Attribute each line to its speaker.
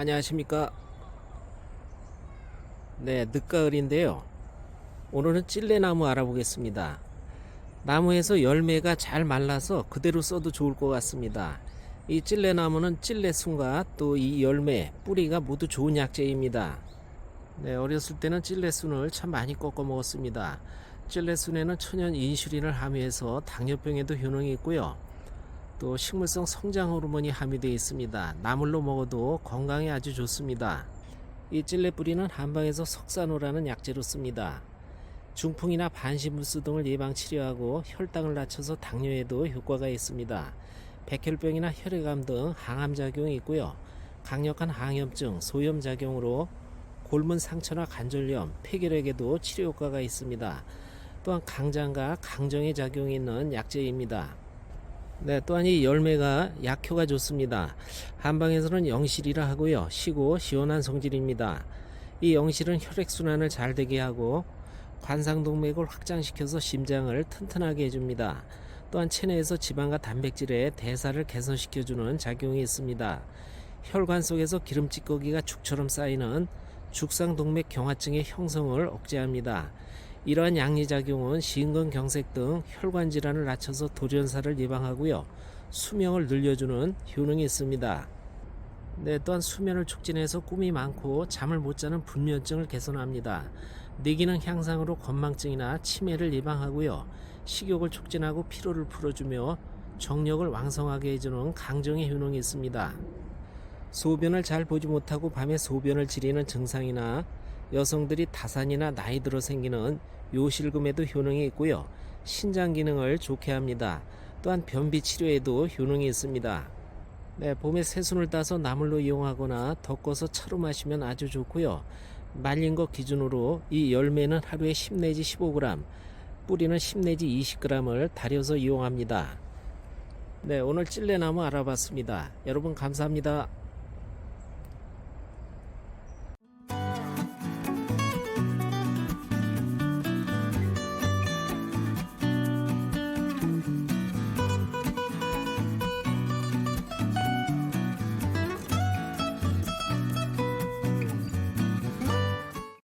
Speaker 1: 안녕하십니까? 네 늦가을인데요. 오늘은 찔레나무 알아보겠습니다. 나무에서 열매가 잘 말라서 그대로 써도 좋을 것 같습니다. 이 찔레나무는 찔레순과 또 이 열매 뿌리가 모두 좋은 약재입니다. 네 어렸을 때는 찔레순을 참 많이 꺾어 먹었습니다. 찔레순에는 천연 인슐린을 함유해서 당뇨병에도 효능이 있고요 또 식물성 성장 호르몬이 함유되어 있습니다. 나물로 먹어도 건강에 아주 좋습니다. 이 찔레 뿌리는 한방에서 석산호라는 약재로 씁니다. 중풍이나 반신불수 등을 예방 치료하고 혈당을 낮춰서 당뇨에도 효과가 있습니다. 백혈병이나 혈액암 등 항암 작용이 있고요. 강력한 항염증, 소염 작용으로 골문 상처나 관절염, 폐결핵에도 치료 효과가 있습니다. 또한 강장과 강정의 작용이 있는 약재입니다. 네, 또한 이 열매가 약효가 좋습니다. 한방에서는 영실이라 하고요. 시고 시원한 성질입니다. 이 영실은 혈액순환을 잘 되게 하고 관상동맥을 확장시켜서 심장을 튼튼하게 해줍니다. 또한 체내에서 지방과 단백질의 대사를 개선시켜주는 작용이 있습니다. 혈관 속에서 기름 찌꺼기가 죽처럼 쌓이는 죽상동맥 경화증의 형성을 억제합니다. 이러한 양리작용은 심근경색 등 혈관 질환을 낮춰서 돌연사를 예방하고요. 수명을 늘려주는 효능이 있습니다. 네, 또한 수면을 촉진해서 꿈이 많고 잠을 못 자는 불면증을 개선합니다. 뇌기능 향상으로 건망증이나 치매를 예방하고요. 식욕을 촉진하고 피로를 풀어주며 정력을 왕성하게 해주는 강정의 효능이 있습니다. 소변을 잘 보지 못하고 밤에 소변을 지리는 증상이나 여성들이 다산이나 나이 들어 생기는 요실금에도 효능이 있고요. 신장 기능을 좋게 합니다. 또한 변비 치료에도 효능이 있습니다. 네, 봄에 새순을 따서 나물로 이용하거나 덮어서 차로 마시면 아주 좋고요. 말린 것 기준으로 이 열매는 하루에 10 내지 15g, 뿌리는 10 내지 20g을 달여서 이용합니다. 네, 오늘 찔레나무 알아봤습니다. 여러분 감사합니다.